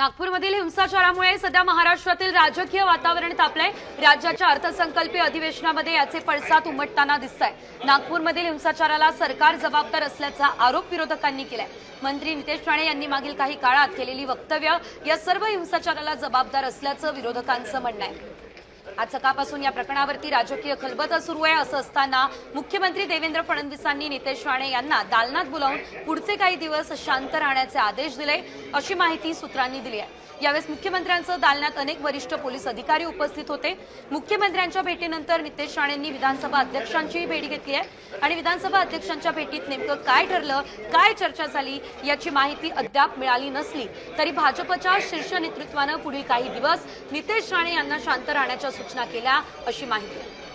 नागपूरमधील हिंसाचारामुळे सध्या महाराष्ट्रातील राजकीय वातावरण तापलंय. राज्याच्या अर्थसंकल्पीय अधिवेशनामध्ये याचे पडसाद उमटताना दिसत आहे नागपूरमधील हिंसाचाराला सरकार जबाबदार असल्याचा आरोप विरोधकांनी केलाय. मंत्री नितेश राणे यांनी मागील काही काळात केलेली वक्तव्य या सर्व हिंसाचाराला जबाबदार असल्याचं विरोधकांचं म्हणणं आहे. आज सकाळपासून या प्रकरणावरती राजकीय खलबत सुरू आहे असं असताना मुख्यमंत्री देवेंद्र फडणवीसांनी नितेश राणे यांना दालनात बोलावून पुढचे काही दिवस शांत राहण्याचे आदेश दिले अशी माहिती सूत्रांनी दिली आहे. यावेळेस मुख्यमंत्र्यांचं दालनात अनेक वरिष्ठ पोलीस अधिकारी उपस्थित होते. मुख्यमंत्र्यांच्या भेटीनंतर नितेश राणेंनी विधानसभा अध्यक्षांचीही भेट घेतली आहे. आणि विधानसभा अध्यक्षांच्या भेटीत नेमकं काय ठरलं काय चर्चा झाली याची माहिती अद्याप मिळाली नसली तरी भाजपच्या शीर्ष नेतृत्वानं पुढील काही दिवस नितेश राणे यांना शांत राहण्याच्या सूचना केल्या अशी माहिती. आहे